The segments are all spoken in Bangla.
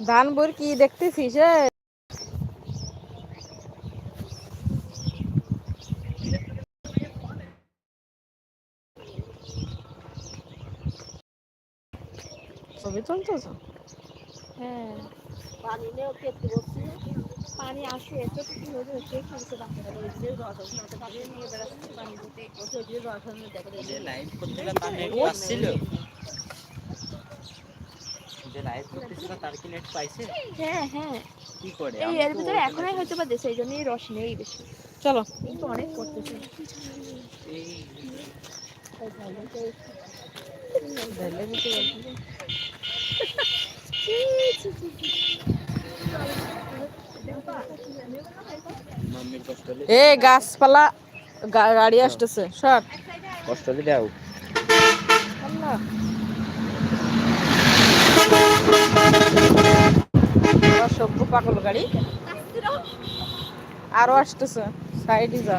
ধান বর কি দেখতেছিস? ছবি তুলতেছ? হ্যাঁ। পানি নেও কেটে বসছি। পানি আসে এত কি হয়ে যাচ্ছে খালতে বাচ্চারা? ওই যে রস আছে না পানি নিয়ে বেড়াচ্ছে পানি দিতে ওই যে রস দেখো লাইভ পাচ্ছিল যে লাইভ করতেছিল তার কি নেট পাইছে? হ্যাঁ হ্যাঁ। কি করে? এই এর ভিতরে এখনই হয়তো বা দেশে এই জন্যই রস নেই বেশি। চলো। কিন্তু অনেক করতেছে। এই এ গাছপালা গাড়ি আসতেছে সর। কষ্ট দাও আল্লাহ। অসভ্য পাগল গাড়ি। আরও আসতেছে। সাইডে যা।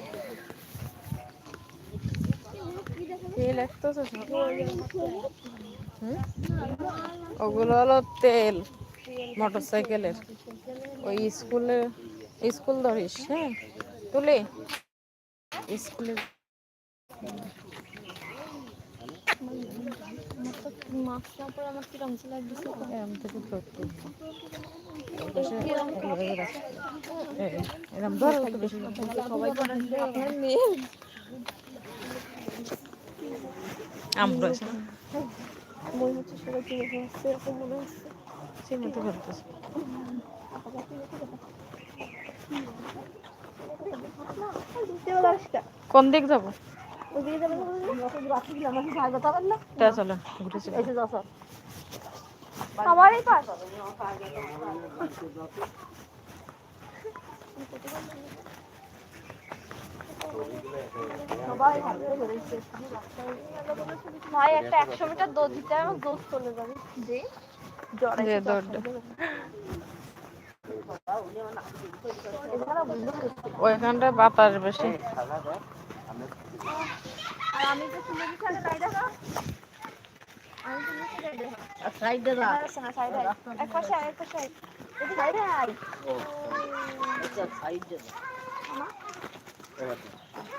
তেল ওগুলো হলো তেল মোটর সাইকেলের ওই স্কুলে স্কুল ধরিস হ্যাঁ? তুলে? স্কুলে ধরতে এরম ধর সবাই আমরা আছে। না মনে হচ্ছে সবাই কিনে হচ্ছে এরকম মনে হচ্ছে। চিনি তো করতেছে কোন দিক যাব? তা চলো ঘুরে চলো আমারই পাশ। ভাই একটা একশো মিটার দৌড় দিতে আমার চলে যাবে। যে ওইখানটা বাতাস বেশি। আমি তো তুলে দিচ্ছি দিচ্ছি রাইডা সাইডে না সাইডে এক পাশে এক পাশে এদিকে সাইডে আয় সাইডে খেজুর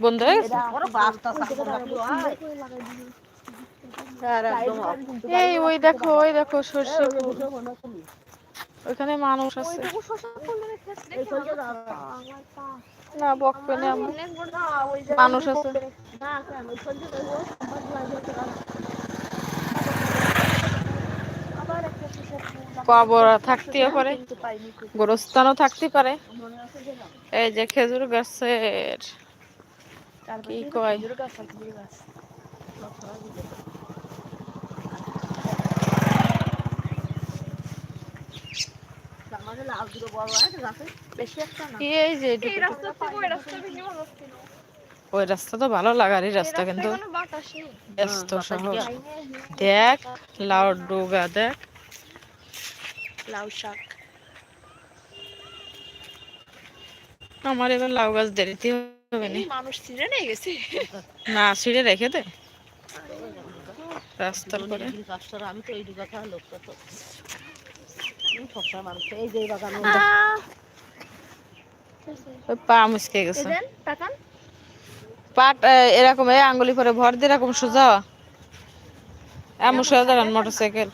বন্ধ? হয়ে গেছে এই ওই দেখো ওই দেখো সর্ষে ফুল। ওইখানে মানুষ আছে। না বকবে না মানুষ আছে। কবরা থাকতেও পারে। গোরস্থানও থাকতে পারে। এই যে খেজুর গাছের কি কয়? ওই রাস্তা তো ভালো লাগারই এই রাস্তা কিন্তু। ব্যস্ত শহর দেখ লাউ ডোগা দেখ লাউ শাক আমার এবার লাউ গাছ দেরিতে মানুষ ছিঁড়ে নিয়ে গেছে। না ছিঁড়ে রেখে দে। রাস্তার পরে। আমি তো এই দু কথা লোকটা তো। মানুষ এই যে বাগান পা মুসকে গেছে। দেন পাট এরকম এই আঙ্গুলি পরে ভর দিয়ে এরকম সোজা। এমন সোজা দেখান মোটরসাইকেল।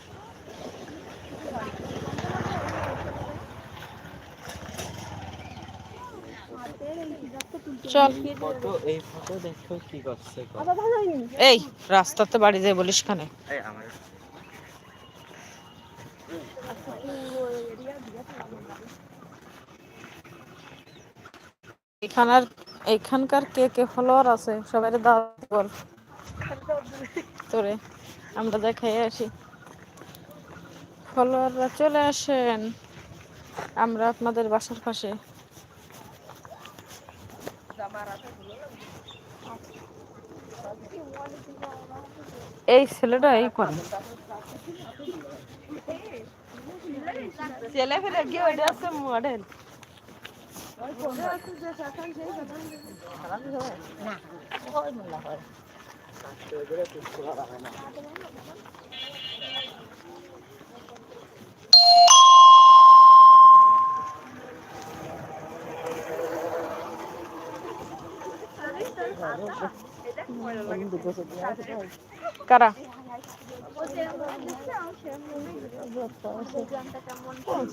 চল। এই ফটো দেখো কি করছে এই রাস্তাতে বাড়ি যাই বলিস খানে এই আমার। এখানার এখানকার কে কে ফলোয়ার আছে? সবাই দাওয়াত কর তোরে আমরা দেখাই আসি। ফলোয়াররা চলে আসেন। আমরা আপনাদের বাসার পাশে। এই ছেলেটা এই করে। ছেলে ফেলে গিয়ে ওইটা আছে মডেল কারা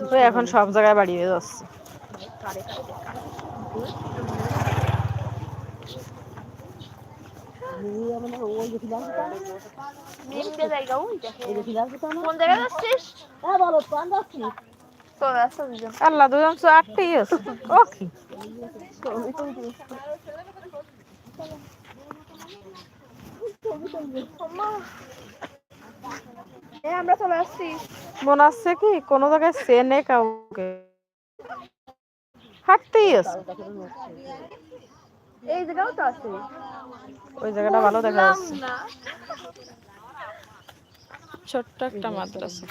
তো এখন সব জায়গায় বাড়িয়ে যাচ্ছে কোন জায়গায় যাচ্ছিস হ্যাঁ বলো পান যাচ্ছিস তো রাস্তা দুজন আল্লাহ দুজন তো আটটাই আছে ও কি হ্যাঁ আমরা চলে আসছি। মনে হচ্ছে কি? কোনো জায়গায় চেনে কাউকে। হাঁটতেই আছে। এই জায়গাও তো আছে। ওই জায়গাটা ভালো দেখা যাচ্ছে। ছোট্ট একটা মাদ্রাসা।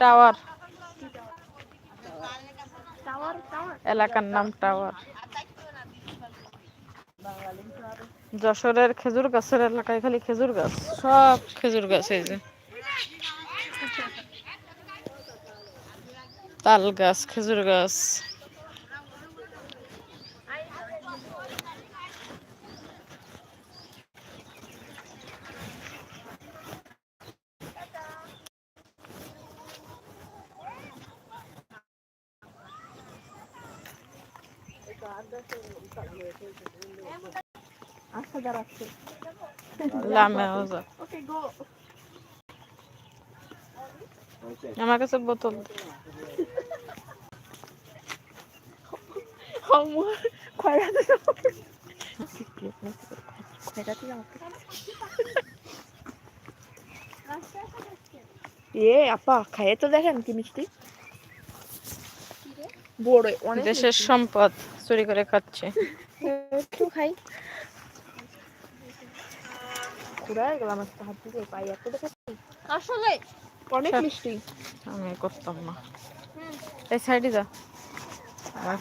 টাওয়ার। এলাকার নাম টাওয়ার যশোরের খেজুর গাছের এলাকায় খালি খেজুর গাছ। সব খেজুর গাছ এই যে। তাল গাছ, খেজুর গাছ। আমার কাছে বোতল এ আপা খাইয়ে তো দেখেন কি মিষ্টি। বড় অনেক দেশের সম্পদ। চুরি করে খাচ্ছে। একটু খাই। ঘুরায় গেলাম একটা হাত দিয়ে পাই এত দেখেছি আসলে অনেক মিষ্টি। আমি করতাম না। এই সাইডে যা।